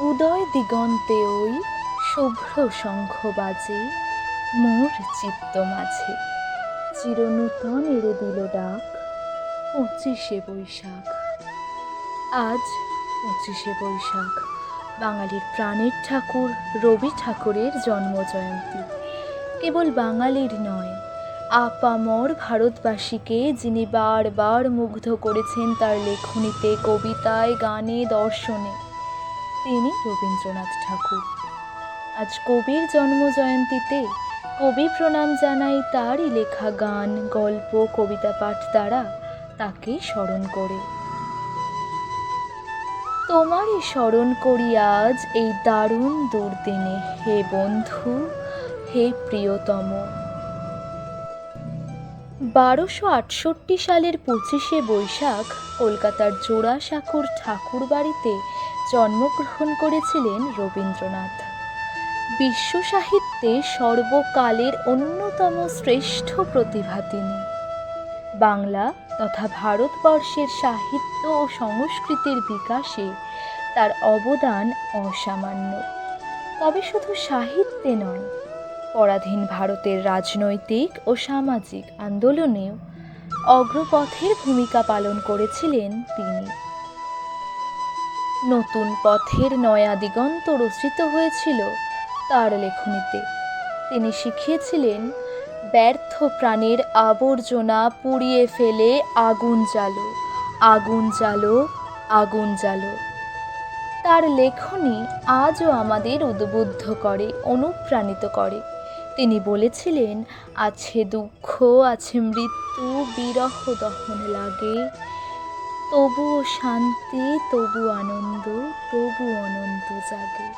উদয় দিগন্তে ওই শুভ্র শঙ্খ বাজে মোর চিত্ত মাঝে। চিরনূতন এড়ে দিল ডাক, পঁচিশে বৈশাখ। আজ পঁচিশে বৈশাখ, বাঙালির প্রাণের ঠাকুর, রবি ঠাকুরের জন্মজয়ন্তী। কেবল বাঙালির নয়, আপামর ভারতবাসীকে যিনি বারবার মুগ্ধ করেছেন তার লেখনীতে, কবিতায়, গানে, দর্শনে তিনি রবীন্দ্রনাথ ঠাকুর। আজ কবির জন্মজয়ন্তীতে কবি প্রণাম জানাই তারই লেখা গান, গল্প, কবিতা পাঠ দ্বারা তাকে স্মরণ করে। তোমারই স্মরণ করি আজ এই দারুণ দুর্দিনে, হে বন্ধু, হে প্রিয়তম। বারোশো আটষট্টি সালের পঁচিশে বৈশাখ কলকাতার জোড়াসাঁকোর ঠাকুর বাড়িতে জন্মগ্রহণ করেছিলেন রবীন্দ্রনাথ। বিশ্ব সাহিত্যে সর্বকালের অন্যতম শ্রেষ্ঠ প্রতিভা তিনি। বাংলা তথা ভারতবর্ষের সাহিত্য ও সংস্কৃতির বিকাশে তার অবদান অসামান্য। তবে শুধু সাহিত্যে নয়, পরাধীন ভারতের রাজনৈতিক ও সামাজিক আন্দোলনেও অগ্রপথের ভূমিকা পালন করেছিলেন তিনি। নতুন পথের নয়া দিগন্ত রচিত হয়েছিল তার লেখনীতে। তিনি শিখিয়েছিলেন, ব্যর্থ প্রাণের আবর্জনা পুড়িয়ে ফেলে আগুন জ্বালো আগুন জ্বালো আগুন জ্বালো। তার লেখনী আজও আমাদের উদ্বুদ্ধ করে, অনুপ্রাণিত করে। তিনি বলেছিলেন, আছে দুঃখ, আছে মৃত্যু, বিরহ দহন লাগে তবুও শান্তি তবু আনন্দ তবু অনন্ত জাগে।